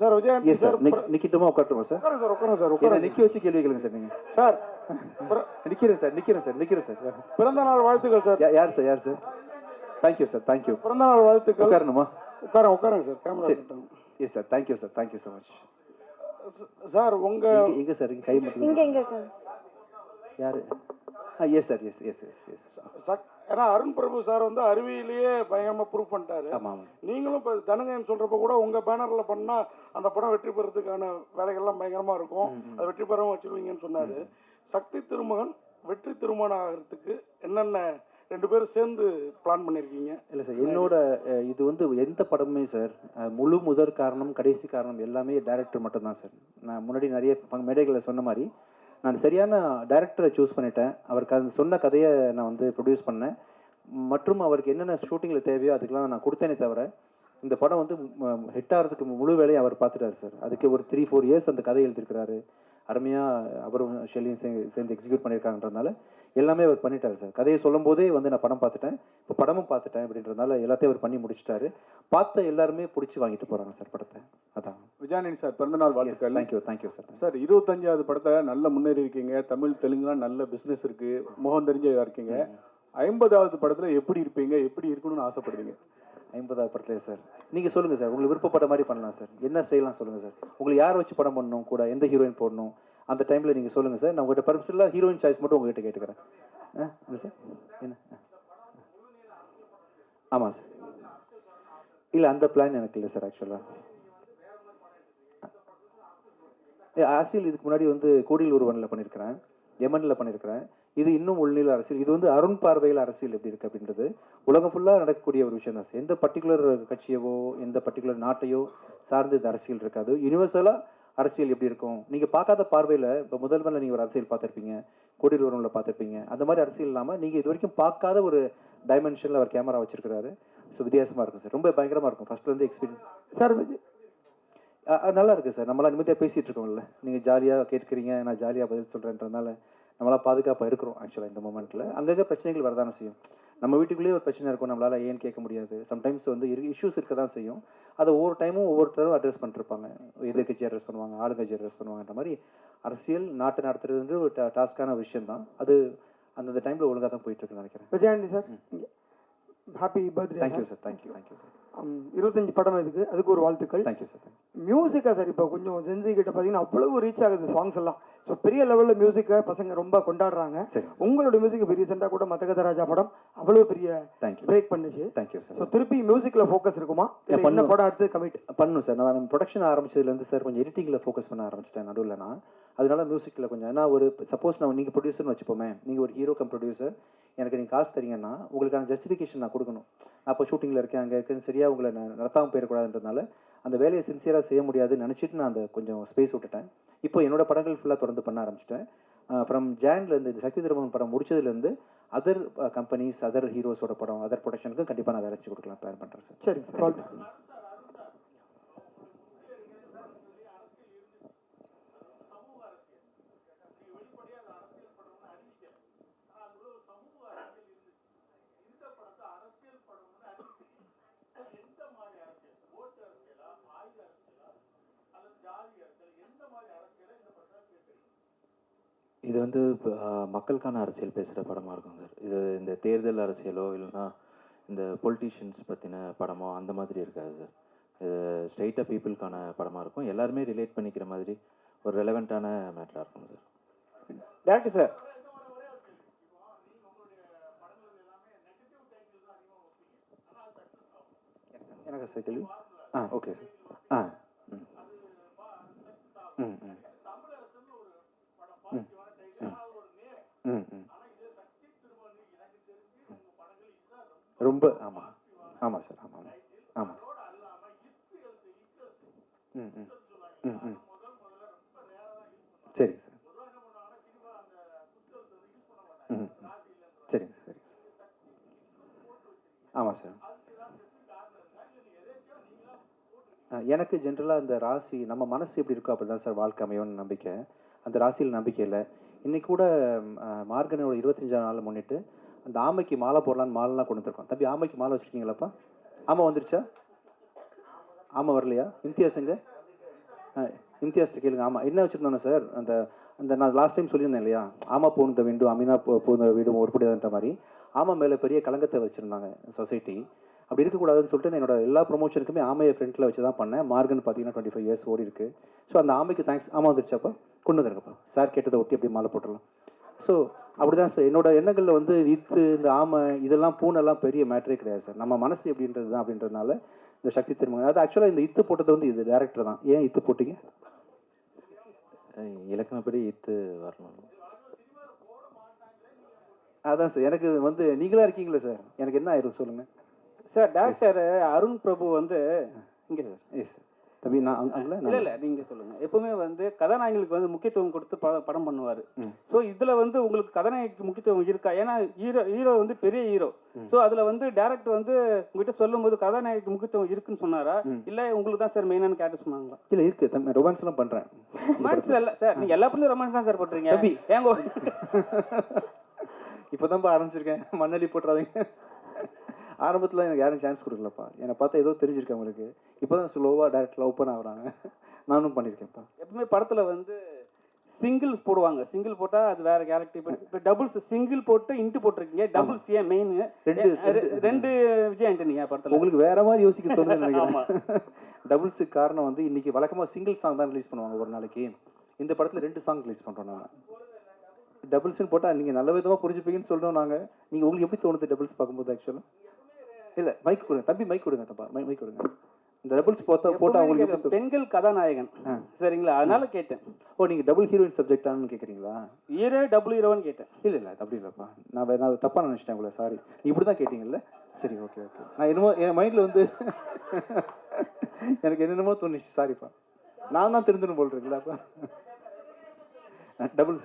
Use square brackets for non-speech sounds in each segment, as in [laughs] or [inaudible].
Sir yes sir நிக்கட்டுமா உட்காரட்டுமா sir sir உட்காருங்க சார் உட்காருங்க. நிக்க வச்சு கேள்வி கேளுங்க சார் நீங்க. சார் [laughs] நிக்கிறேன் சார் நிக்கிறேன் சார் நிக்கிறேன் சார் பிறந்த நாள் வாழ்த்துக்கள் சார் யார் சார் யார் சார் தேங்க்யூ சார் தேங்க்யூ பிறந்த நாள் வாழ்த்துக்கள். உட்காரணுமா? உட்காருங்க உட்காருங்க sir. Camera. Yes sir thank you sir thank you so much sir உங்க எங்க சார் கை மட்டும் யாரு? Yes sir yes yes yes yes ஏன்னா அருண் பிரபு சார் வந்து அறிவியலையே பயங்கரமா ப்ரூவ் பண்ணிட்டாரு. நீங்களும் இப்போ தனங்கன்னு சொல்றப்ப கூட உங்க பேனர்ல பண்ணா அந்த படம் வெற்றி பெறதுக்கான வேலைகள்லாம் பயங்கரமா இருக்கும். அது வெற்றி பெறவும் வச்சிருவீங்கன்னு சொன்னாரு. சக்தி திருமகன் வெற்றி திருமணம் ஆகிறதுக்கு என்னென்ன ரெண்டு பேரும் சேர்ந்து பிளான் பண்ணிருக்கீங்க? இல்லை சார் என்னோட இது வந்து எந்த படமுமே சார் முழு முதற் காரணம் கடைசி காரணம் எல்லாமே டைரக்டர் மட்டும்தான் சார். நான் முன்னாடி நிறைய மேடைகளில் சொன்ன மாதிரி நான் சரியான டைரக்டரை சூஸ் பண்ணிட்டேன். அவருக்கு அந்த சொன்ன கதையை நான் வந்து ப்ரொடியூஸ் பண்ணேன். மற்றும் அவருக்கு என்னென்ன ஷூட்டிங்கில் தேவையோ அதுக்கெல்லாம் நான் கொடுத்தேனே தவிர இந்த படம் வந்து ஹிட் ஆகிறதுக்கு முழு வேலையை அவர் பார்த்துட்டாரு சார் அதுக்கு ஒரு த்ரீ ஃபோர் இயர்ஸ் அந்த கதை எழுதியிருக்கிறாரு. அருமையாக அவரும் ஷெல்லியும் சே- சேர்ந்து எக்ஸிக்யூட் பண்ணியிருக்காங்கன்றதுனால எல்லாமே அவர் பண்ணிட்டாரு சார். கதையை சொல்லும் போதே வந்து நான் படம் பார்த்துட்டேன். இப்போ படமும் பார்த்துட்டேன் அப்படின்றதுனால எல்லாத்தையும் அவர் பண்ணி முடிச்சிட்டாரு. பார்த்த எல்லாருமே பிடிச்சி வாங்கிட்டு போகிறாங்க சார் படத்தை. அதான். விஜயானி சார் பிறந்தநாள் வாழ்த்துக்கள். Thank you thank you sir. சார் இருபத்தஞ்சாவது படத்தை நல்ல முன்னேறி இருக்கீங்க. தமிழ் தெலுங்குலாம் நல்ல பிசினஸ் இருக்கு. முகம் தெரிஞ்ச இருக்கீங்க. ஐம்பதாவது படத்துல எப்படி இருப்பீங்க? எப்படி இருக்கணும்னு ஆசைப்படுறீங்க? ஐம்பதாவது படத்துல சார். நீங்கள் சொல்லுங்கள் சார். உங்களுக்கு விருப்பப்பட்ட மாதிரி பண்ணலாம் சார். என்ன செய்யலாம் சொல்லுங்கள் சார். உங்களுக்கு யார் வச்சு படம் பண்ணணும் கூட எந்த ஹீரோயின் போடணும் அந்த டைமில் நீங்கள் சொல்லுங்கள் சார். நான் உங்கள்கிட்ட பர்மிஷனில் ஹீரோயின் சாய்ஸ் மட்டும் உங்ககிட்ட கேட்டுக்கிறேன். ஆ என்ன சார்? என்ன? ஆமாம் சார். இல்லை அந்த பிளான் எனக்கு இல்லை சார் ஆக்சுவலாக ஆசியில் இதுக்கு முன்னாடி வந்து கோடியில் ஒருவனில் பண்ணியிருக்கிறேன் எமனில் பண்ணியிருக்கிறேன் இது இன்னும் உள்நிலை அரசியல். இது வந்து அருண் பார்வையில் அரசியல் எப்படி இருக்குது அப்படின்றது. உலகம் ஃபுல்லாக நடக்கக்கூடிய ஒரு விஷயம் தான். சார். எந்த பர்டிகுலர் கட்சியவோ எந்த பர்டிகுலர் நாட்டையோ சார்ந்து இது அரசியல் இருக்காது. யூனிவர்சலாக அரசியல் எப்படி இருக்கும்? நீங்கள் பார்க்காத பார்வையில் இப்போ முதல்வரில் நீங்கள் ஒரு அரசியல் பார்த்துருப்பீங்க. கோடியில் ஒருவனில் பார்த்துருப்பீங்க. அந்த மாதிரி அரசியல் இல்லாமல் நீங்கள் இது வரைக்கும் பார்க்காத ஒரு டைமென்ஷனில் அவர் கேமரா வச்சிருக்கிறாரு. ஸோ வித்தியாசமாக இருக்கும் சார். ரொம்ப பயங்கரமாக இருக்கும். ஃபர்ஸ்ட்லேருந்து எக்ஸ்பீரியன்ஸ் சார் நல்லா இருக்கு சார். நம்மளாம் நிம்மதியாக பேசிட்டு இருக்கோம்ல. நீங்கள் ஜாலியாக கேட்குறீங்க. நான் ஜாலியாக பதில் சொல்கிறேன்றதுனால நம்மளாம் பாதுகாப்பாக இருக்கிறோம் ஆக்சுவலாக இந்த மூமெண்ட்டில் அங்கங்கே பிரச்சனைகள் வரதானே செய்யும். நம்ம வீட்டுக்குள்ளேயே ஒரு பிரச்சனை இருக்கும் நம்மளால் ஏன்னு கேட்க முடியாது. சம்டைம்ஸ் வந்து இஷ்யூஸ் இருக்க தான் செய்யும். அதை ஒவ்வொரு டைமும் ஒவ்வொருத்தரும் அட்ரஸ் பண்ணிருப்பாங்க. எதிர்கட்சி அட்ரஸ் பண்ணுவாங்க ஆளுங்கட்சி அட்ரஸ் பண்ணுவாங்கன்ற மாதிரி அரசியல் நாட்டை நடத்துறது ஒரு டாஸ்க்கான விஷயம் தான் அது அந்தந்த டைமில் ஒழுங்காக தான் போயிட்டு இருக்குன்னு நினைக்கிறேன். Vijay Antony sir happy birthday thank you sir thank you thank you sir இருபத்தஞ்சு படம் இதுக்கு. அதுக்கு ஒரு வாழ்த்துக்கள். தேங்க்யூ சார் மியூசிக்கா சார் இப்போ கொஞ்சம் ஜென்சி கிட்ட பார்த்தீங்கன்னா அவ்வளவு ரீச் ஆகுது சாங்ஸ் எல்லாம். ஸோ பெரிய லெவலில் மியூசிக்கை பசங்க ரொம்ப கொண்டாடுறாங்க. உங்களோட மியூசிக் இப்போ ரீசெண்டாக கூட மதகதராஜா படம் அவ்வளவு பெரிய பிரேக் பண்ணுச்சு. தேங்க்யூ சார் ஸோ திருப்பி மியூசிக்கில் ஃபோக்கஸ் இருக்குமா? பண்ணும். படம் அடுத்து கமிட் பண்ணும் சார் நான் ப்ரொடக்ஷன் ஆரம்பிச்சதுலேருந்து சார் கொஞ்சம் எடிட்டிங்கில் ஃபோக்கஸ் பண்ண ஆரம்பிச்சிட்டேன் நடுவில் நான். அதனால மியூசிக்கில் கொஞ்சம் ஏன்னா ஒரு சப்போஸ் நான் நீங்கள் ப்ரொடியூசர்னு வச்சுப்போமே நீங்கள் ஒரு ஹீரோ கம் ப்ரொடியூசர் எனக்கு நீங்கள் காசு தரீங்கன்னா உங்களுக்கான ஜஸ்டிஃபிகேஷன் நான் கொடுக்கணும். இப்போ ஷூட்டிங்கில் இருக்கேன் அங்கே இருக்குன்னு சரியாக உங்களை நான் நடத்தாமல் போயிடக்கூடாதுன்றதுனால அந்த வேலையை சின்சியராக செய்ய முடியாதுன்னு நினச்சிட்டு நான் அந்த கொஞ்சம் ஸ்பேஸ் விட்டுட்டேன். இப்போ என்னோட படங்கள் ஃபுல்லாக தொடர்ந்து பண்ண ஆரம்பிச்சிட்டேன். ஃப்ரம் ஜான்லேருந்து இந்த சக்தி திருமகன் படம் முடிச்சதுலேருந்து அதர் கம்பெனிஸ் அதர் ஹீரோஸோட படம் அதர் ப்ரொடக்ஷனுக்கு கண்டிப்பாக நான் வேலை கொடுக்கலாம் பிளான் பண்ணுறேன் சார் இது வந்து மக்களுக்கான அரசியல் பேசுகிற படமாக இருக்கும் சார். இது இந்த தேர்தல் அரசியலோ இல்லைன்னா இந்த பொலிட்டீஷியன்ஸ் பற்றின படமோ அந்த மாதிரி இருக்காது சார். இது ஸ்ட்ரெயிட்டாக பீப்புளுக்கான படமாக இருக்கும். எல்லாருமே ரிலேட் பண்ணிக்கிற மாதிரி ஒரு ரெலவெண்ட்டான மேட்டராக இருக்கும் சார். டேரக்டர் சார் எனக்கு சார் கேள்வி? ஆ ஓகே சார் ஆ ம். ம் ம் ம் ம் ரொம்ப ஆமாம் ஆமாம் சார். ஆமாம் ஆமாம் ஆமாம் சார். ம் ம். ம் ம். சரிங்க சார். ம் ம். சரிங்க சார் சரிங்க சார். ஆமாம் சார். எனக்கு ஜென்ரலாக இந்த ராசி நம்ம மனசு எப்படி இருக்கோ அப்படி தான் சார் வாழ்க்கை அமையும்னு நம்பிக்கை. அந்த ராசியில் நம்பிக்கை இல்லை. இன்றைக்கி கூட ம், இருபத்தஞ்சாம் நாள் முன்னிட்டு அந்த ஆமைக்கு மாலை போடலான்னு மாலைலாம் கொண்டு வந்துருக்கோம். தம்பி ஆமைக்கு மாலை வச்சுருக்கீங்களாப்பா? ஆமாம் வந்துருச்சா? ஆமாம் வரலையா? இம்தியாஸுங்க இம்தியாஸ்ட்டு கேளுங்க. ஆமாம் என்ன வச்சுருந்தாங்க சார்? அந்த அந்த நான் லாஸ்ட் டைம் சொல்லியிருந்தேன் இல்லையா? ஆமா பூந்த வீண்டும் அமீனா பூ- போன வீடும் ஒருபடியாதுன்ற மாதிரி. ஆமாம் மேலே பெரிய கலங்கத்தை வச்சுருந்தாங்க சொசைட்டி அப்படி இருக்கக்கூடாதுன்னு சொல்லிட்டு நான் என்னோட எல்லா ப்ரொமோஷனுக்குமே ஆமையை ஃப்ரண்ட்டில் வச்சு தான் பண்ணேன். மார்கன் பார்த்தீங்கன்னா டுவெண்ட்டி ஃபைவ் இயர்ஸ் ஓடி இருக்கு. ஸோ அந்த ஆமைக்கு தேங்க்ஸ் ஆமா வந்துருச்சாப்பா கொண்டு வந்துருக்கப்பா சார் கேட்டதை ஒட்டி அப்படியே மாலை போட்டுடலாம். ஸோ அப்படிதான் சார் என்னோட எண்ணங்களில் வந்து இத்து இந்த ஆமை இதெல்லாம் பூனெல்லாம் பெரிய மேட்டரே கிடையாது சார் நம்ம மனசு எப்படின்றது தான் அப்படின்றதுனால இந்த சக்தி திருமணம். அதாவது ஆக்சுவலாக இந்த இத்து போட்டது வந்து இது டேரக்டர் தான். ஏன் இத்து போட்டீங்க? இலக்கணப்படி இத்து வரணும். அதான் சார் எனக்கு வந்து நீங்களா இருக்கீங்களா சார் எனக்கு என்ன ஆயிரும் சொல்லுங்க. சார் டேரக்டர் அருண் பிரபு வந்து இங்க சார். எஸ் தம்பி நான் இல்ல இல்ல நீங்க சொல்லுங்க. எப்பவுமே வந்து கதாநாயகிகளுக்கு வந்து முக்கியத்துவம் கொடுத்து ப- படம் பண்ணுவாரு. சோ இதுல வந்து உங்களுக்கு கதாநாயகிக்கு முக்கியத்துவம் இருக்கா? ஏன்னா ஹீரோ ஹீரோ வந்து பெரிய ஹீரோ. சோ அதுல வந்து டேரக்டர் வந்து உங்ககிட்ட சொல்லும்போது கதாநாயகிக்கு முக்கியத்துவம் இருக்குன்னு சொன்னாரா. இல்ல உங்களுக்கு தான் சார் மெயினான கேரக்டர் சொன்னாங்களா? இல்ல இருக்கு. தம்பி ரொமான்ஸ் எல்லாம் பண்றேன். ரொமான்ஸ் இல்ல சார். நீங்க எல்லா படத்துலயும் ரொமான்ஸ் தான் சார் தம்பி. ஏங்க [laughs] இப்போதான்ப்பா ஆரம்பிச்சிருக்கேன். மண்ணலி போட்டுறாதீங்க. ஆரம்பத்தில் எனக்கு யாரும் சான்ஸ் கொடுக்கலப்பா. என்னை பார்த்தா ஏதோ தெரிஞ்சிருக்கு அவங்களுக்கு. இப்போ தான் ஸ்லோவாக டேரக்டில் ஓப்பன் ஆகுறாங்க. [laughs] நானும் பண்ணியிருக்கேன்ப்பா எப்பவுமே படத்துல வந்து சிங்கிள்ஸ் போடுவாங்க. சிங்கிள் போட்டா அது வேற கேரக்டர் இப்போ இப்போ டபுள்ஸ் சிங்கிள் போட்டு இன்ட்டு போட்டிருக்கீங்க. டபுள்ஸ் ஏன் மெயின் ரெண்டு ரெண்டு விஜய் ஆண்டனியா படத்துல? உங்களுக்கு வேற மாதிரி யோசிக்க. [laughs] நினைக்கிறேன். டபுள்ஸுக்கு [laughs] காரணம் வந்து இன்னைக்கு வழக்கமாக சிங்கிள் சாங் தான் ரிலீஸ் பண்ணுவாங்க ஒரு நாளைக்கு. இந்த படத்தில் ரெண்டு சாங் ரிலீஸ் பண்ணுறோம் நாங்கள் டபுள்ஸ்னு போட்டால் நீங்கள் நல்ல விதமாக புரிஞ்சுப்பீங்கன்னு சொல்கிறோம் நாங்கள் நீங்கள் உங்களுக்கு எப்படி தோணுது டபுள்ஸ் பார்க்கும்போது ஆக்சுவலாக இல்லை மைக் கொடுங்க. தம்பி மைக் கொடுங்க தப்பா மைக் மைக் கொடுங்க. இந்த டபுள்ஸ் போட்டா போட்டால் உங்களுக்கு தோணும்? பெண்கள் கதாநாயகன். சரிங்களா? அதனால கேட்டேன். ஓ நீங்கள் டபுள் ஹீரோயின் சப்ஜெக்டானு கேட்குறீங்களா ஹீரோ டபுள் ஹீரோன்னு கேட்டேன். இல்லை இல்லை அப்படி இல்லைப்பா. நான் நான் தப்பாக நினச்சிட்டேன் உங்களை. சாரி நீ இப்படி தான் கேட்டீங்கல்ல? சரி ஓகே ஓகே நான் என்னமோ என் மைண்டில் வந்து [laughs] எனக்கு என்னென்னமோ தோணுச்சு. சாரிப்பா நான் தான் திருந்தணும் போல் இருக்குல்ல அப்போ. டபுள்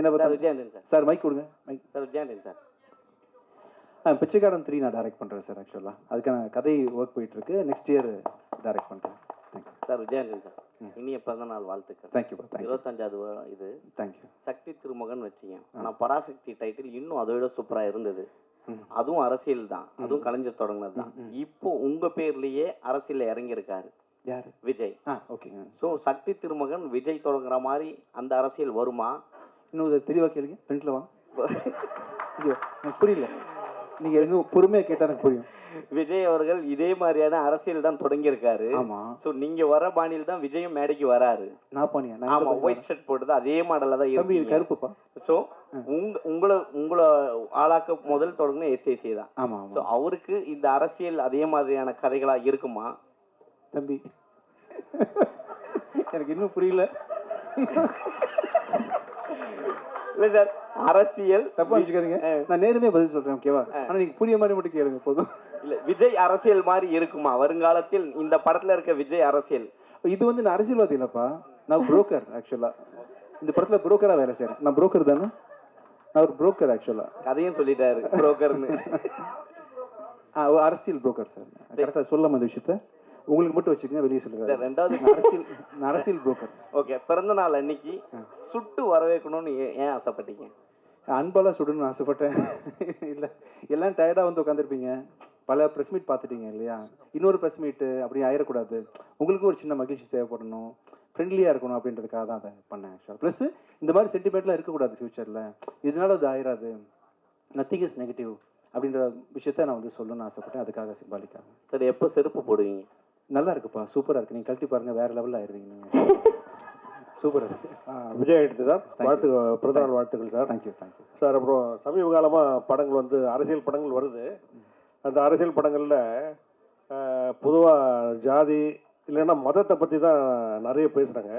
என்ன பார்த்தா சார். சார் மைக் கொடுங்க. Mike sir Vijay Antony sir. Pichaikkaran three நான் டைரக்ட் பண்ணுறேன் சார் ஆக்சுவலாக அதுக்கான கதை ஒர்க் போயிட்டு இருக்கு நெக்ஸ்ட் இயர் டைரக்ட் பண்ணுறேன் thank you sir Vijay Antony sir. இனிய பிறந்த நாள் வாழ்த்துக்கள் தேங்க்யூ இருபத்தஞ்சாவது இது. தேங்க்யூ சக்தி திருமகன் வச்சீங்க. ஆனா பராசக்தி டைட்டில் இன்னும் அதை விட சூப்பரா இருந்தது. அதுவும் அரசியல் தான். அதுவும் கலைஞர் தொடங்கினது தான். இப்போ உங்க பேர்லயே அரசியல்ல இறங்கியிருக்காரு. யார்? விஜய். ஓகேங்க ஸோ சக்தி திருமகன் விஜய் தொடங்குற மாதிரி அந்த அரசியல் வருமா? இன்னும் தெளிவாக கேளுங்க. ஃப்ரண்ட்டில் வாங்க. [laughs] புரியல. நீங்கள் எங்க பொறுமையாக கேட்டால் எனக்கு புரியும். விஜய் அவர்கள் இதே மாதிரியான அரசியல் தான் தொடங்கியிருக்காரு. ஆமாம் ஸோ நீங்க வர பாணியில் தான் விஜயும் மேடைக்கு வராரு. நான் பானியா நான் ஆமா எங்க ஒயிட் ஷர்ட் போட்டது அதே மாடல்ல தான் தம்பி இது கருப்புப்பா. ஸோ உங்க உங்களை உங்களை ஆளாக்க முதல் தொடங்கின எஸ்ஏசி தான். ஆமாம் ஸோ ஆமாம் அவருக்கு இந்த அரசியல் அதே மாதிரியான கதைகளா இருக்குமா? தம்பி. எனக்கு இன்னும் புரியல. இல்ல சார் அரசியல். தப்பா வச்சுக்காதீங்க நான் நேருமே பதில் சொல்றேன் ஓகேவா ஆனா நீங்க புரிய மாதிரி மட்டும் கேளுங்க போதும். இல்ல விஜய் அரசியல் மாதிரி இருக்குமா? வருங்காலத்தில் இந்த படத்துல இருக்க விஜய் அரசியல். இது வந்து நான் அரசியல்வாதி இல்லப்பா. நான் புரோக்கர் ஆக்சுவலா இந்த படத்துல புரோக்கரா வேலை செய்றேன். நான் புரோக்கர் தானே? நான் ஒரு புரோக்கர் ஆக்சுவலா கதையும் சொல்லிட்டாரு புரோக்கர்னு அரசியல் புரோக்கர் சார். கரெக்டாக சொல்லாம இந்த விஷயத்த? உங்களுக்கு மட்டும் வச்சுக்கோங்க வெளியே சொல்லுங்க. ரெண்டாவது அரசியல் அரசியல் புரோக்கர் ஓகே பிறந்த நாள் அன்னைக்கு சுட்டு வரவேற்கணும்னு ஏன் ஆசைப்பட்டீங்க? அன்பாலாம் சுடணும்னு ஆசைப்பட்டேன். இல்லை எல்லாம் டயர்டாக வந்து உட்காந்துருப்பீங்க பல ப்ரெஸ் மீட் பார்த்துட்டீங்க இல்லையா? இன்னொரு ப்ரெஸ் மீட்டு அப்படி ஆயிடக்கூடாது. உங்களுக்கு ஒரு சின்ன மகிழ்ச்சி தேவைப்படணும். ஃப்ரெண்ட்லியாக இருக்கணும் அப்படின்றதுக்காக தான் அதை பண்ணேன் ஆக்சுவலாக ப்ளஸ் இந்த மாதிரி சென்டிமெண்ட்லாம் இருக்கக்கூடாது ஃப்யூச்சரில் இதனால அது ஆயிராது. நத்திங் இஸ் நெகட்டிவ் அப்படின்ற விஷயத்த நான் வந்து சொல்லணும்னு ஆசைப்பட்டேன். அதுக்காக சிம்பாலிக்காக சரி எப்போ செருப்பு போடுவீங்க? நல்லா இருக்குப்பா சூப்பராக இருக்கு. நீங்கள் கழட்டி பாருங்கள் வேறு லெவலில் ஆயிடுவீங்க நீங்கள் இருக்கு விஜய் ஆயிடுச்சு சார். வாழ்த்து பிறந்தநாள் வாழ்த்துக்கள் சார். தேங்க்யூ தேங்க்யூ சார் அப்புறம் சமீப காலமாக படங்கள் வந்து அரசியல் படங்கள் வருது. அந்த அரசியல் படங்களில் பொதுவாக ஜாதி இல்லைன்னா மதத்தை பற்றி தான் நிறைய பேசுகிறாங்க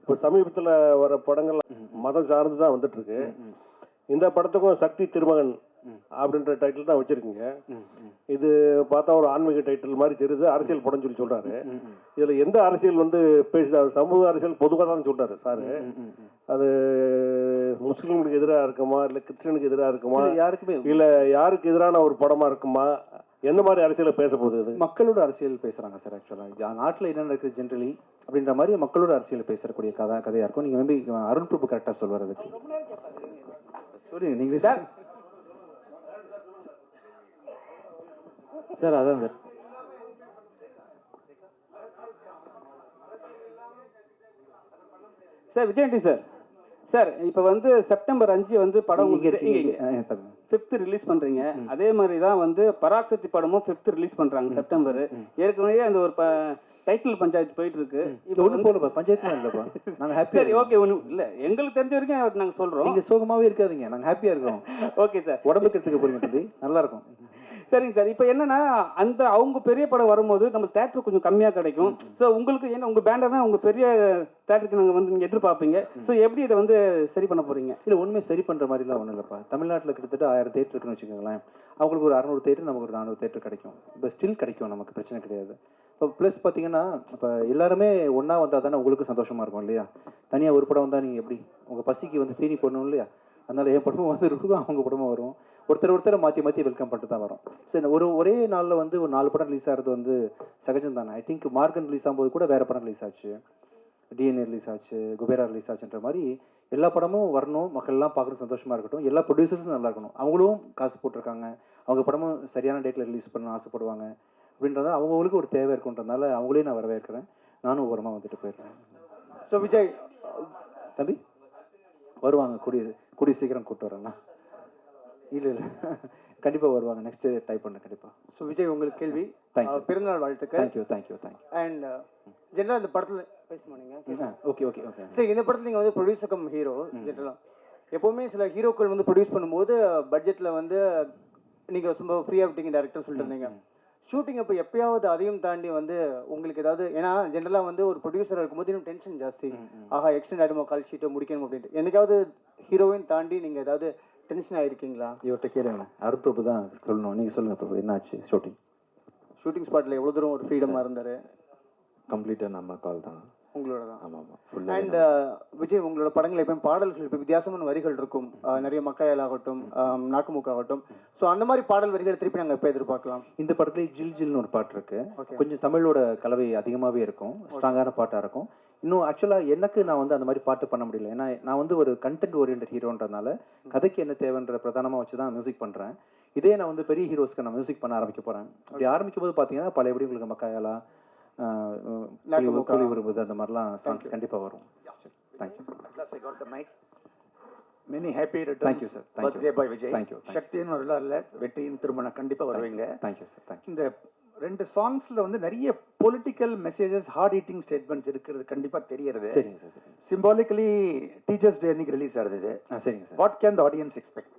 இப்போ சமீபத்தில் வர படங்கள் மதம் சார்ந்து தான் வந்துட்டு இருக்கு. இந்த படத்துக்கும் சக்தி திருமகன் அப்படின்ற டைட்டில் தான் வச்சிருக்கீங்க. இது பார்த்தா ஒரு ஆன்மீக டைட்டில் மாதிரி தெரியுது. அரசியல் படம் சொல்லி சொல்றாரு. இதுல எந்த அரசியல் வந்து அது சமூக அரசியல் பொதுவாக தான் சொல்றாரு சாரு. அது முஸ்லிம்களுக்கு எதிராக இருக்குமா? இல்லை கிறிஸ்டியனுக்கு எதிராக இருக்குமா? யாருக்குமே இல்ல. யாருக்கு எதிரான ஒரு படமா இருக்குமா? எந்த மாதிரி அரசியலை பேச போகுது இது? மக்களோட அரசியல் பேசுறாங்க சார் ஆக்சுவலாக நாட்டில் என்ன நடக்குது ஜென்ரலி அப்படின்ற மாதிரி மக்களோட அரசியல் பேசக்கூடிய கதை கதையாக இருக்கும். நீங்கள் மேபி அருண் பிரபு கரெக்டாக சொல்வார் அதுக்கு. சொல்லுங்க நீங்களே சார் சார் அதான் sir. Sir Vijay Antony sir. Sir இப்போ வந்து செப்டம்பர் அஞ்சு வந்து படம். ஃபிஃப்த் ரிலீஸ் பண்றீங்க. அதே மாதிரி தான் வந்து பராக்சக்தி படமும் ஃபிஃப்த் ரிலீஸ் பண்றாங்க செப்டம்பர். ஏற்கனவே அந்த ஒரு டைட்டில் பஞ்சாயத்து போயிட்டு இருக்கு இப்போ ஒன்றும் இல்லைப்பா. நாங்கள் ஹாப்பியாக சரி ஓகே ஒன்று இல்ல. எங்களுக்கு தெரிஞ்ச வரைக்கும் நாங்க சொல்றோம். நீங்கள் சோகமாகவே இருக்காதீங்க நாங்கள் ஹாப்பியாக இருக்கோம். [laughs] ஓகே சார் உடம்புக்கு எடுத்துக்க தம்பி. நல்லா இருக்கும். சரிங்க சார். இப்போ என்னன்னா அந்த அவங்க பெரிய படம் வரும்போது நம்ம தேட்டர் கொஞ்சம் கம்மியாக கிடைக்கும். ஸோ உங்களுக்கு என்ன உங்க பேண்டர்னா உங்க பெரிய தேட்டருக்கு நாங்கள் வந்து நீங்கள் எதிர்பார்ப்பீங்க. ஸோ எப்படி இதை வந்து சரி பண்ண போறீங்க? இல்லை உண்மை சரி பண்ணுற மாதிரிலாம் ஒன்றும் இல்லைப்பா. தமிழ்நாட்டில் கிட்டத்தட்ட ஆயிரம் தேட்டர் இருக்குன்னு வச்சுக்கோங்களேன். அவங்களுக்கு ஒரு அறநூறு தேட்டர் நமக்கு ஒரு நானூறு தேட்டர் கிடைக்கும். இப்போ ஸ்டில் கிடைக்கும் நமக்கு பிரச்சனை கிடையாது. இப்போ ப்ளஸ் பார்த்தீங்கன்னா இப்போ எல்லாருமே ஒன்றா வந்தால் தானே உங்களுக்கு சந்தோஷமாக இருக்கும் இல்லையா? தனியாக ஒரு படம் வந்தால் நீங்கள் எப்படி? உங்கள் பசிக்கு வந்து தீனி போடணும் இல்லையா? அதனால் என் படமும் வந்து இருக்கும் அவங்க படமும் வரும். ஒருத்தர் ஒருத்தரை மாற்றி மாற்றி வெல்கம் பண்ணிட்டு தான் வரும் சரி ஒரு ஒரே நாளில் வந்து ஒரு நாலு படம் ரிலீஸ் ஆகிறது வந்து சகஜம் தானே? ஐ திங்க் மார்கன் ரிலீஸ் ஆகும்போது கூட வேறு படம் ரிலீஸ் ஆச்சு. டிஎன்ஏ ரிலீஸ் ஆச்சு குபேரா ரிலீஸ் ஆச்சுன்ற மாதிரி எல்லா படமும் வரணும் மக்கள் எல்லாம் பார்க்குறது சந்தோஷமா இருக்கட்டும் எல்லா ப்ரொடியூசர்ஸும் நல்லா இருக்கணும். அவங்களும் காசு போட்டிருக்காங்க. அவங்க படமும் சரியான டேட்டில் ரிலீஸ் பண்ண ஆசைப்படுவாங்க. அப்படின்றத அவங்களுக்கு ஒரு தேவை இருக்குன்றதுனால அவங்களையும் நான் வரவேற்கிறேன். நானும் ஓரமாக வந்துட்டு போயிடுறேன். ஸோ விஜய் தம்பி? வருவாங்க கூடிய கூடிய சீக்கிரம் கூப்பிட்டு வரேண்ணா இல்லை இல்லை. [laughs] கண்டிப்பாக வருவாங்க. நெக்ஸ்ட்டு டைப் பண்ண கண்டிப்பாக ஸோ விஜய் உங்களுக்கு கேள்வி. அஹ், பிறந்தநாள் வாழ்த்துக்கள். தேங்க்யூ தேங்க்யூ தேங்க்யூ அண்ட் ஜென்ரலாக இந்த படத்தில் பேசணும் நீங்கள் ஓகே ஓகே ஓகே சரி இந்த படத்தில் நீங்கள் வந்து ப்ரொடியூசர் கம் ஹீரோ ஜென்ரலாக எப்போவுமே சில ஹீரோக்கள் வந்து ப்ரொடியூஸ் பண்ணும்போது பட்ஜெட்டில் வந்து நீங்கள் ரொம்ப ஃப்ரீயாக விட்டீங்க டேரக்டர் சொல்லிட்டு இருந்தீங்க. ஷூட்டிங் அப்போ எப்பயாவது அதையும் தாண்டி வந்து உங்களுக்கு ஏதாவது ஏன்னா ஜென்ரலாக வந்து ஒரு ப்ரொடியூசர் இருக்கும்போது இன்னும் டென்ஷன் ஜாஸ்தி. ஆஹா எக்ஸ்டெண்ட் ஆகிடுமா கால் ஷீட்டை முடிக்கணும் அப்படின்ட்டு. என்னைக்காவது ஹீரோவையும் தாண்டி நீங்கள் ஏதாவது டென்ஷன் ஆயிருக்கீங்களா? இவர்கிட்ட கேளுங்களேன் அருட்பிரபு தான் சொல்லணும். நீங்கள் சொல்லுங்கள் பிரபு என்னாச்சு ஷூட்டிங் ஷூட்டிங் ஸ்பாட்டில் எவ்வளோ தூரம் ஒரு ஃப்ரீடமாக இருந்தார்? கம்ப்ளீட்டாக நம்ம கால் தான். உங்களோட தான். ஆமாம் ஆமாம் அண்ட் விஜய் உங்களோட படங்கள் எப்பயும் பாடல்கள் இப்போ வித்தியாசமான வரிகள் இருக்கும். நிறைய மக்காயல் ஆகட்டும் நாக்குமுக்கு ஆகட்டும். ஸோ அந்த மாதிரி பாடல் வரிகளை திருப்பி நாங்கள் எப்போ எதிர்பார்க்கலாம்? இந்த படத்துல ஜில் ஜில்னு ஒரு பாட்டு இருக்கு. கொஞ்சம் தமிழோட கலவை அதிகமாகவே இருக்கும். ஸ்ட்ராங்கான பாட்டாக இருக்கும். இன்னும் ஆக்சுவலாக எனக்கு நான் வந்து அந்த மாதிரி பாட்டு பண்ண முடியல. ஏன்னா நான் வந்து ஒரு கண்டென்ட் ஓரியன்ட் ஹீரோன்றதுனால கதைக்கு என்ன தேவைன்ற பிரதானமாக வச்சு தான் மியூசிக் பண்ணுறேன் இதே நான் வந்து பெரிய ஹீரோஸ்க்கு நான் மியூசிக் பண்ண ஆரம்பிக்க போகிறேன் அப்படி ஆரம்பிக்கும் போது பார்த்தீங்கன்னா பழையபடி உங்களுக்கு மக்காயாலா. கூலி விரும்புது அந்த மாதிரிலாம் சாங்ஸ் கண்டிப்பாக வரும். Thank you. Birthday boy Vijay. Thank you, thank you. சக்தின்னு ஒரு இல்லை வெற்றியின் திருமணம் கண்டிப்பாக வருவீங்க. தேங்க்யூ சார் தேங்க்யூ இந்த ரெண்டு சாங்ஸ்ல வந்து நிறைய political messages hard hitting statements இருக்கிறது கண்டிப்பா தெரியறது. சரிங்க சார் சிம்பாலிக்கலி டீச்சர்ஸ் டே அன்னைக்கு ரிலீஸ் ஆகுது இது ஆ சரிங்க sir. What can the audience expect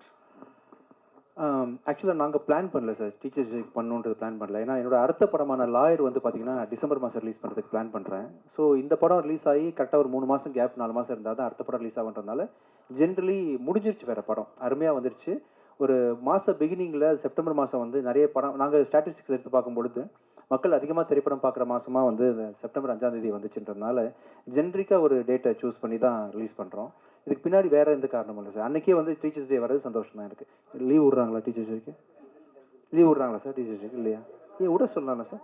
ஆக்சுவலாக நாங்கள் பிளான் பண்ணல சார். டீச்சர்ஸ் டே பண்ணுன்றது பிளான் பண்ணல. ஏன்னா என்னோட அடுத்த படமான லாயர் வந்து பார்த்தீங்கன்னா டிசம்பர் மாதம் ரிலீஸ் பண்ணுறதுக்கு பிளான் பண்ணுறேன் ஸோ இந்த படம் ரிலீஸ் ஆகி கரெக்டாக ஒரு மூணு மாதம் கேப் நாலு மாதம் இருந்தால் தான் அடுத்த படம் ரிலீஸ் ஆகுன்றதுனால ஜென்ரலி முடிஞ்சிருச்சு வேறு படம். அருமையாக வந்துருச்சு. ஒரு மாத பிகினிங்கில் செப்டம்பர் மாதம் வந்து நிறைய படம் நாங்கள் ஸ்டாட்டிஸ்டிக்ஸ் எடுத்து பார்க்கும்பொழுது மக்கள் அதிகமாக திரைப்படம் பார்க்குற மாதமா வந்து இந்த செப்டம்பர் அஞ்சாம் தேதி வந்துச்சுன்றதுனால ஜென்ரிக்காக ஒரு டேட்டை சூஸ் பண்ணி தான் ரிலீஸ் பண்ணுறோம் இதுக்கு பின்னாடி வேற எந்த காரணமும் இல்லை சார் அன்னைக்கே வந்து டீச்சர்ஸ் டே வர்றது சந்தோஷம் தான் எனக்கு லீவ் விட்றாங்களா டீச்சர்ஸ் டேக்கு லீவ் விட்றாங்களா சார் டீச்சர்ஸ் டேக்கு இல்லையா? ஏன் விட சொல்லலாம்ல சார்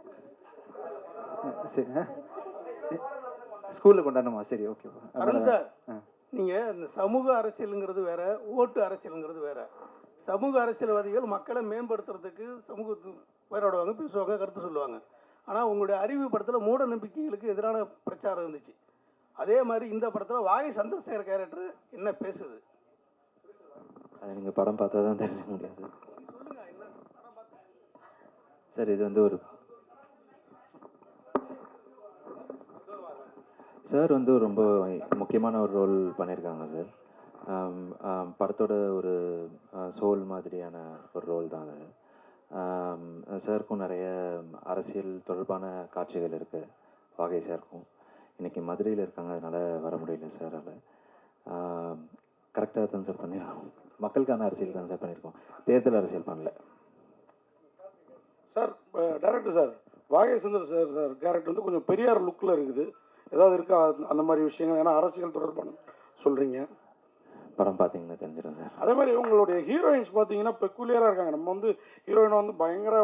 சரி ஸ்கூலில் கொண்டாடணுமா? சரி ஓகே சார் நீங்க இந்த சமூக அரசியலுங்கிறது வேற ஓட்டு அரசியலுங்கிறது வேற. சமூக அரசியல்வாதிகள் மக்களை மேம்படுத்துறதுக்கு சமூகத்து போராடுவாங்க பேசுவாங்க கருத்து சொல்லுவாங்க. ஆனால் உங்களுடைய அறிவு படத்தில் மூட நம்பிக்கைகளுக்கு எதிரான பிரச்சாரம் இருந்துச்சு. அதே மாதிரி இந்த படத்தில் வாகை சந்திரசேகர் கேரக்டர் என்ன பேசுது? அதை நீங்கள் படம் பார்த்தா தான் தெரிஞ்சுக்க முடியாது. சார் இது வந்து ஒரு சார் வந்து ரொம்ப முக்கியமான ஒரு ரோல் பண்ணியிருக்காங்க சார். படத்தோட ஒரு சோல் மாதிரியான ஒரு ரோல் தான் அது. சாருக்கும் நிறைய அரசியல் தொடர்பான காட்சிகள் இருக்குது வாகை சாருக்கும் இன்றைக்கி மதுரையில் இருக்காங்க அதனால் வர முடியல சாரால் கரெக்டாக தான் சார் பண்ணியிருக்கோம் மக்களுக்கான அரசியல் தான் சார் பண்ணியிருக்கோம் தேர்தல் அரசியல் பண்ணல. சார் டேரக்டர் சார் வாகை சுந்தர் சார் சார் கேரக்டர் வந்து கொஞ்சம் பெரியார் லுக்கில் இருக்குது. ஏதாவது இருக்கா? அந்த மாதிரி விஷயங்கள் ஏன்னா அரசியல் தொடர்பான சொல்கிறீங்க படம் பார்த்தீங்கன்னா தெரிஞ்சிடும் சார். அதே மாதிரி உங்களுடைய ஹீரோயின்ஸ் பார்த்தீங்கன்னா பெக்குலியராக இருக்காங்க. நம்ம வந்து ஹீரோயினை வந்து பயங்கர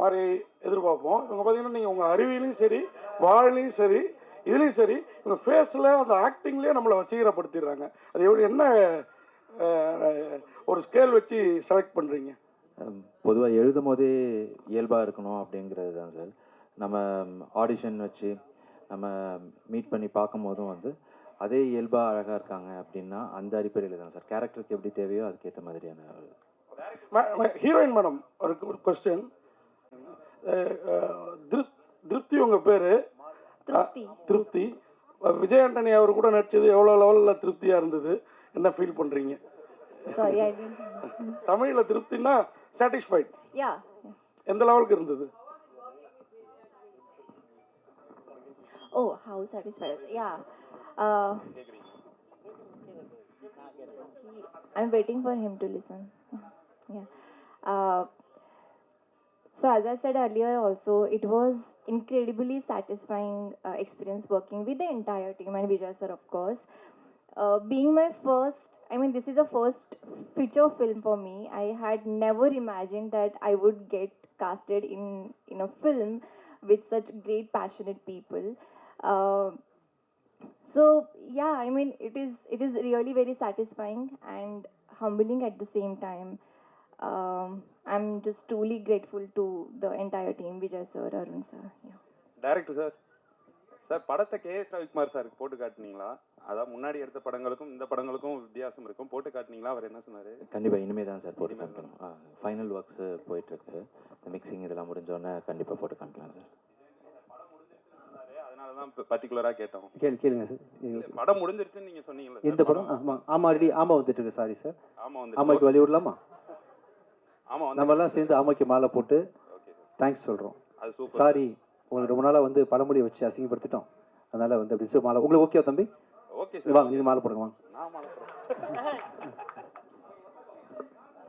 மாதிரி எதிர்பார்ப்போம். இவங்க பார்த்தீங்கன்னா நீங்கள் உங்கள் அறிவியலையும் சரி வாழ்லையும் சரி இதுலேயும் சரி இவங்க ஃபேஸில் அந்த ஆக்டிங்லேயே நம்மளை வசீகரப்படுத்திடுறாங்க. அது எப்படி என்ன ஒரு ஸ்கேல் வச்சு செலக்ட் பண்ணுறீங்க பொதுவாக எழுதும் போதே இயல்பாக இருக்கணும் அப்படிங்கிறது தான் சார். நம்ம ஆடிஷன் வச்சு நம்ம மீட் பண்ணி பார்க்கும் போதும் வந்து அதே இயல்பாக அழகாக இருக்காங்க அப்படின்னா அந்த அடிப்படையில் தான். சார் கேரக்டருக்கு எப்படி தேவையோ அதுக்கேற்ற மாதிரியான ஹீரோயின் மேடம் ஒரு கொஸ்டின் திருப்தி உங்க பேரு? திருப்தி. திருப்தி. விஜய் ஆண்டனி அவர் கூட நடிச்சது எவ்வளோ லெவலில் திருப்தியா இருந்தது? என்ன ஃபீல் டென்ட் தமிழில் திருப்தினா சாட்டிஸ்ஃபைட் யா எந்த லெவலுக்கு இருந்தது? Oh, how satisfied. is- Uh, I'm waiting for him to listen. [laughs] Yeah. Uh, so as I said earlier, also it was incredibly satisfying uh, experience working with the entire team and Vijay sir, of course. Uh, being my first, I mean, this is the first feature film for me. I had never imagined that I would get casted in in a film with such great, passionate people. Uh, so yeah, I mean, it is it is really very satisfying and humbling at the same time. Um, I'm just truly grateful to the entire team, Vijay sir, Arun sir. Yeah. Director sir sir படத்தை K S Ravikumar சாருக்கு போட்டு காட்டுனீங்களா? அதான் முன்னாடி எடுத்த படங்களுக்கும் இந்த படங்களுக்கும் வித்தியாசம் இருக்கும். போட்டு காட்டுனீங்களா? அவர் என்ன சொன்னாரு? கண்டிப்பாக இனிமே தான் சார் போட்டு ஆ ஃபைனல் ஒர்க்ஸு போயிட்டுருக்கு மிக்சிங் இதெல்லாம் முடிஞ்சோடனே கண்டிப்பாக போட்டு காமிக்கலாம் சார். அதனால தான் பர்டிகுலராக கேட்டோம். கேளு கேளுங்க சார். படம் முடிஞ்சிருச்சுன்னு நீங்க சொன்னீங்களா எந்த படம் ஆமா ஆமா ரெடி ஆமா வந்துட்டு இருக்கு. Sorry sir. ஆமா வந்து ஆமாக்கு வழி விடலாமா? ஆமா வந்து நம்ம எல்லாம் சேர்ந்து ஆமாக்கு மாலை போட்டு தேங்க்ஸ் சொல்றோம். அது சூப்பர் சாரி. உங்களுக்கு ரொம்ப நாளா வந்து பழமொழி வச்சு அசிங்கப்படுத்திட்டோம். அதனால வந்து அப்படி மாலை. உங்களுக்கு ஓகே தம்பி? ஓகே வாங்க சார் நீங்க மாலை போடுங்க வாங்க. நான் [laughs]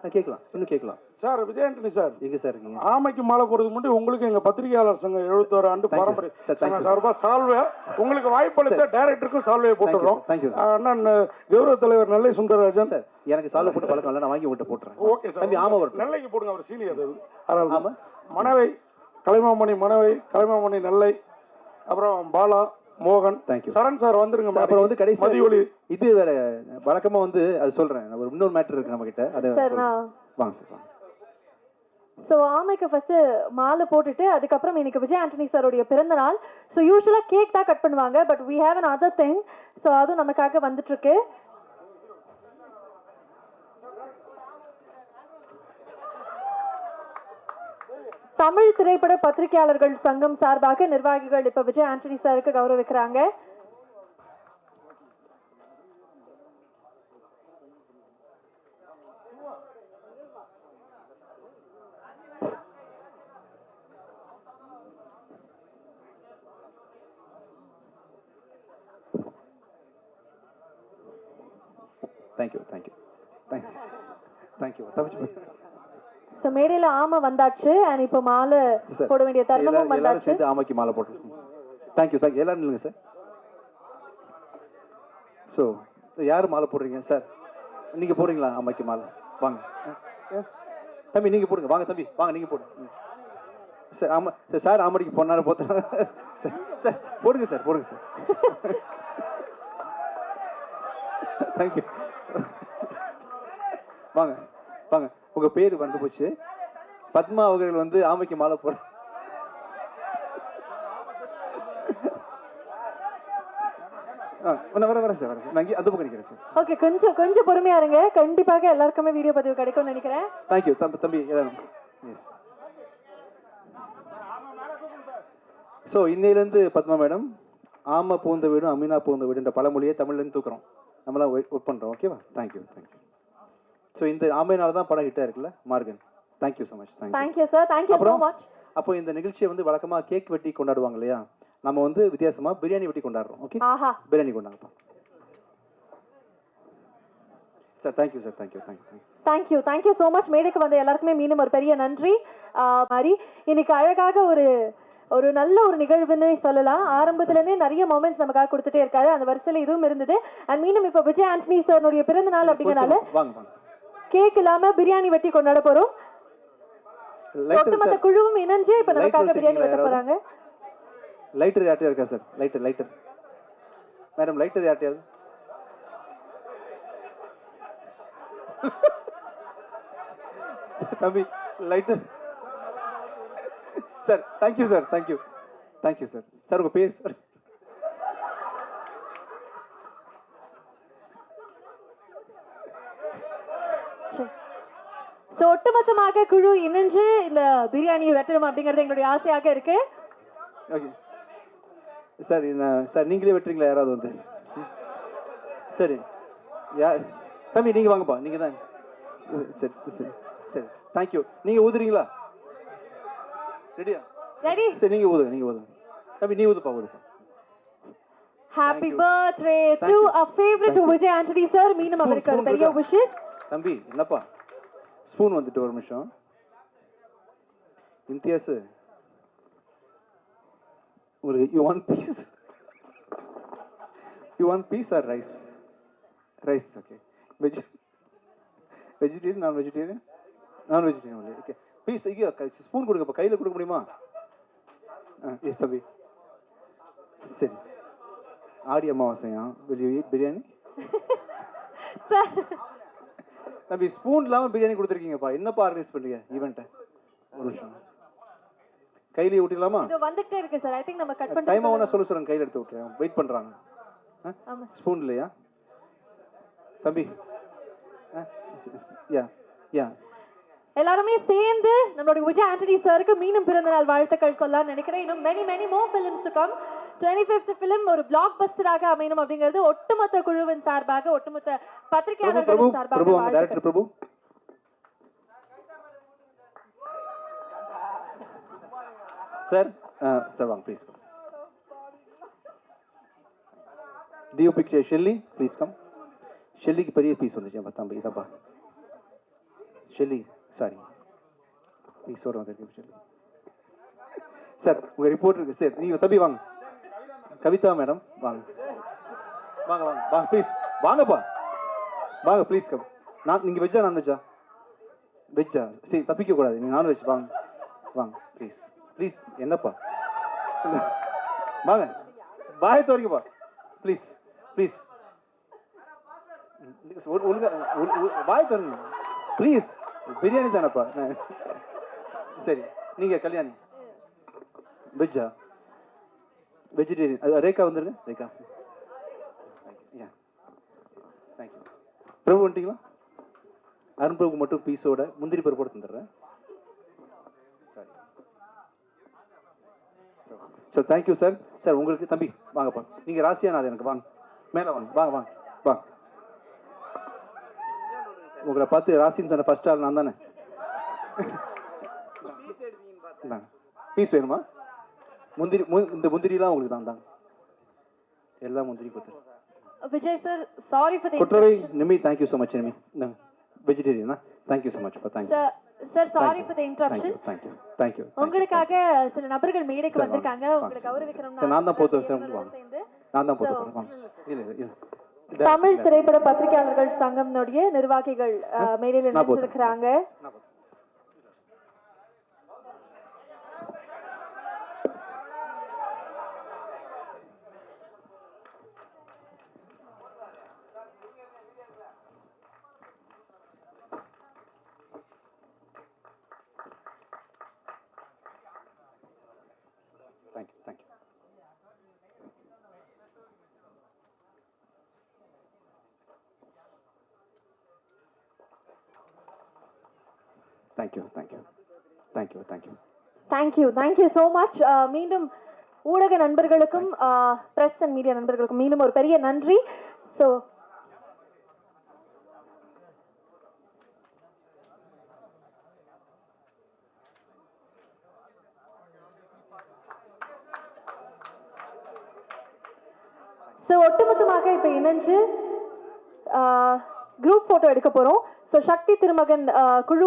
கேட்கலாம். இன்னும் கேட்கலாம். Sir Vijay Antony sir. எங்க சார் இருக்கீங்க? ஆமைக்கு மாலை போடுறதுக்கு முன்னாடி உங்களுக்கு எங்க பத்திரிகையாளர் சங்கம் எழுபத்தோரு ஆண்டு பாரம்பரிய சங்கம் you, sir. சார்பா சால்வே உங்களுக்கு வாய்ப்பளித்த டைரக்டருக்கும் சால்வையை போட்டுறோம். அண்ணன் கௌரவ தலைவர் நெல்லை சுந்தரராஜன். சார் எனக்கு சாலை போட்டு பழக்கம் இல்லை நான் வாங்கி உங்கள்கிட்ட போட்டுறேன். ஓகே சார் ஆமா வரட்டும். நெல்லைக்கு போடுங்க அவர் சீனியர் அது. அதனால. மணவை கலைமாமணி மணவை கலைமாமணி நெல்லை அப்புறம் பாலா மோகன். சரண் சார் வந்துருங்க சார், அப்புறம் வந்து கடைசி மதியொலி. இது வேற வழக்கமா வந்து அது சொல்றேன். ஒரு இன்னொரு மேட்டர் இருக்கு நம்ம கிட்ட அதை வாங்க சார் வாங்க ஸோ ஆமைக்கு ஃபர்ஸ்ட் மாலை போட்டுட்டு அதுக்கப்புறம் இன்னைக்கு விஜய் ஆண்டனி சாரோடைய பிறந்த நாள். ஸோ யூஸ்வலாக கேக் தான் கட் பண்ணுவாங்க but we have an other thing so அதுவும் நமக்காக வந்துட்டு தமிழ் திரைப்பட பத்திரிகையாளர்கள் சங்கம் சார்பாக நிர்வாகிகள் இப்ப விஜய் ஆண்டனி சாருக்கு கௌரவிக்கிறாங்க thank you thank you thank you thank you தப்பிச்சு ஸோ மேடையில ஆமை வந்தாச்சு அண்ட் இப்போ மாலை போட வேண்டிய தருணமும் எல்லாரும் வந்தாச்சு. சேர்ந்து ஆமைக்கு மாலை போட்டு தேங்க்யூ தேங்க்யூ எல்லாரும் இல்லைங்க சார் ஸோ யார் மாலை போடுறீங்க? சார் நீங்கள் போடுறீங்களா ஆமைக்கு மாலை? வாங்க. தம்பி நீங்கள் போடுங்க. வாங்க தம்பி. வாங்க நீங்கள் போடுங்க. ம். சார் ஆமா சார் சார் ஆமடிக்கு பொண்ணாரு போத்தா சார் சார் போடுங்க சார் போடுங்க சார் தேங்க்யூ வாங்க வாங்க. உங்க பேர் வந்து போச்சு. பத்மா அவர்கள் வந்து ஆமைக்கு மாலை போட ஓகே கொஞ்சம் கொஞ்சம் பொறுமையா இருங்க. கண்டிப்பாக எல்லாருக்குமே வீடியோ பதிவு கிடைக்கும்னு நினைக்கிறேன். தேங்க்யூ தம்பி தம்பி எஸ் ஸோ இன்னையிலேருந்து பத்மா மேடம் ஆமா பூந்த வீடும் அமீனா பூந்த வீடுன்ற பழமொழியை தமிழ்லேருந்து தூக்குறோம். நம்மளாம் ஒர்க் பண்ணுறோம் ஓகேவா தேங்க்யூ தேங்க்யூ ஸோ இந்த ஆமையினால தான் படம் ஹிட்டாக இருக்குல்ல Maargan? Thank you so much thank you thank you sir thank you so அப்புறம் மச் அப்போ இந்த நிகழ்ச்சியை வந்து வழக்கமாக கேக் வெட்டி கொண்டாடுவாங்க இல்லையா? நம்ம வந்து வித்தியாசமாக பிரியாணி வெட்டி கொண்டாடுறோம் ஓகே ஆஹா. பிரியாணி கொண்டாடுறோம். Sir thank you sir thank you thank you thank you thank you thank you so much மேடைக்கு வந்த எல்லாருக்குமே மீண்டும் ஒரு பெரிய நன்றி. ஆஹ் மாதிரி இன்னைக்கு அழகாக ஒரு ஒரு நல்ல ஒரு நிகழ்வுன்னு சொல்லலாம். ஆரம்பத்துல இருந்தே நிறைய மொமெண்ட்ஸ் நமக்காக கொடுத்துட்டே இருக்காரு. அந்த வரிசையில இதுவும் இருந்தது. அண்ட் மீண்டும் இப்போ விஜய் ஆண்டனி சார்னுடைய பிறந்த நாள் அப்படிங்கறனால வாங்க. வாங்க கேக் இல்லாம பிரியாணி வெட்டி கொண்டாட போறோம். ஒட்டுமொத்த குழுவும் இணைஞ்சு இப்ப நமக்காக பிரியாணி வெட்ட? போறாங்க. லைட்டர் யார்ட்டையா இருக்கா sir lighter lighter madam lighter யார்ட்டையாவது தம்பி lighter sir thank you sir thank you thank you sir sir உங்கள் பேர் சார் ஸோ ஒட்டுமொத்தமாக குழு இணைஞ்சு இந்த பிரியாணியை வெட்டணும் அப்படிங்கிறது எங்களுடைய ஆசையாக இருக்கு. சார் சார் நீங்களே வெட்டுறீங்களா? யாராவது வந்து. சரி. யா தம்பி நீங்கள் வாங்கப்பா. நீங்கள் தான். சரி சரி சரி. தேங்க்யூ நீங்கள் ஊதுறீங்களா? ரெடியா ரெடி சரி நீங்கள் ஊதுங்க நீங்கள் ஊதுங்க. தம்பி நீ ஊதுப்பா ஊதுப்பா. Happy. Birthday to. A favourite. Vijay Antony sir மீண்டும் அவருக்கு ஒரு பெரிய? விஷஸ் தம்பி என்னப்பா? ஸ்பூன் வந்துட்டு ஒரு நிமிஷம். இம்தியாஸ் ஒரு you one piece you one piece or rice rice okay veg vegetarian non vegetarian non vegetarian okay piece ஐயோ ஸ்பூன் கொடுங்கப்பா கையில் கொடுக்க முடியுமா? ஆ எஸ் தம்பி. சரி. ஆடி அமாவாசையா? வெளியே பிரியாணி சார் தம்பி ஸ்பூன் இல்லாம பிரியாணி கொடுத்துருக்கீங்கப்பா. என்னப்பா ஆர்கனைஸ் பண்றீங்க ஈவெண்ட்டை ஒரு நிமிஷம். கையிலேயே ஊட்டிடலாமா? இது வந்துட்டே இருக்கு சார். ஐ திங்க் நம்ம கட் டைம் பண்ணிட்டு ஆகுனா சொல்ல சொல்லுங்க கையில் எடுத்து விட்டுறேன் வெயிட் பண்றாங்க. ஸ்பூன் இல்லையா? தம்பி. யா யா. எல்லாருமே சேர்ந்து நம்மளுடைய விஜய் ஆண்டனி சாருக்கு மீண்டும் பிறந்த நாள் வாழ்த்துக்கள் சொல்லலாம்னு நினைக்கிறேன். இன்னும் many many more films to come twenty fifth film ஒரு பிளாக் பஸ்டராக அமையணும் அப்படிங்கிறது ஒட்டுமொத்த குழுவின் சார்பாக ஒட்டுமொத்த பத்திரிகையாளர்களின் சார்பாக சார் சார் வாங்க ப்ளீஸ் டியூ பிக்சர் ஷெல்லி ப்ளீஸ் கம் ஷெல்லிக்கு பெரிய பீஸ் வந்துச்சு அப்பா தம்பி இதப்பா ஷெல்லி சாரி பீஸோட வந்திருக்கு ஷெல்லி சார் உங்க ரிப்போர்ட் இருக்கு. சார் நீங்க தம்பி வாங்க. கவிதா மேடம் வாங்க. வாங்க வாங்க. வாங்க ப்ளீஸ் வாங்கப்பா. வாங்க ப்ளீஸ் கம் நான் நீங்கள் வெஜ்ஜா நான்வெஜ்ஜா வெஜ்ஜா. சரி தப்பிக்க கூடாது நீங்கள் நான்வெஜ் வாங்க. வாங்க ப்ளீஸ் ப்ளீஸ் என்னப்பா? வாங்க. பாய தோறிக்கப்பா ப்ளீஸ் ப்ளீஸ் ஒழுங்கா ஒழு- ப்ளீஸ் பிரியாணி தானேப்பா. சரி நீங்கள் கல்யாணி. வெஜ்ஜா? வெஜிடேரியன் uh, ரேகா வந்துருங்க. ரேகா. யா தேங்க்யூ பிரபு வந்துட்டீங்களா? அருண் பிரபு மட்டும் பீஸோட முந்திரி பருப்பு தந்துடுறேன். சரி ஸோ தேங்க்யூ சார் சார் உங்களுக்கு தம்பி வாங்கப்பா நீங்கள் ராசியா நாள் எனக்கு வாங்க. மேலே வாங்க வாங்க வாங்க வாங்க உங்களை பார்த்து ராசின்னு சொன்ன ஃபர்ஸ்ட் ஆள் நான் தானே? [laughs] பீஸ் வேணுமா? முந்திரி மு- இந்த முந்திரிலாம் உங்களுக்கு தான் தாங்க எல்லா முந்திரி கொடுத்துருங்க Vijay sir sorry for Kotravai Nimi thank you so much நிமி வெஜிடேரியனா thank you so much thank you sir sir sorry for the interruption thank you thank you உங்களுக்காக சில நபர்கள் மேடைக்கு. வந்திருக்காங்க. வாங்க. உங்களை கௌரவிக்கணும்னு சார் நான் தான் போத்து சார் சேர்ந்து. நான் தான் போத்து வாங்க. இல்லை இல்லை தமிழ் திரைப்பட பத்திரிகையாளர்கள் சங்கம்னுடைய நிர்வாகிகள் மேடையில் நான் thank you thank you thank you thank you thank you thank you thank you thank you so much மீண்டும் ஊடக நண்பர்களுக்கும் பிரஸ் அண்ட் மீடியா நண்பர்களுக்கும் மீண்டும் ஒரு பெரிய நன்றி. ஸோ ஸோ മകൻ കുഴു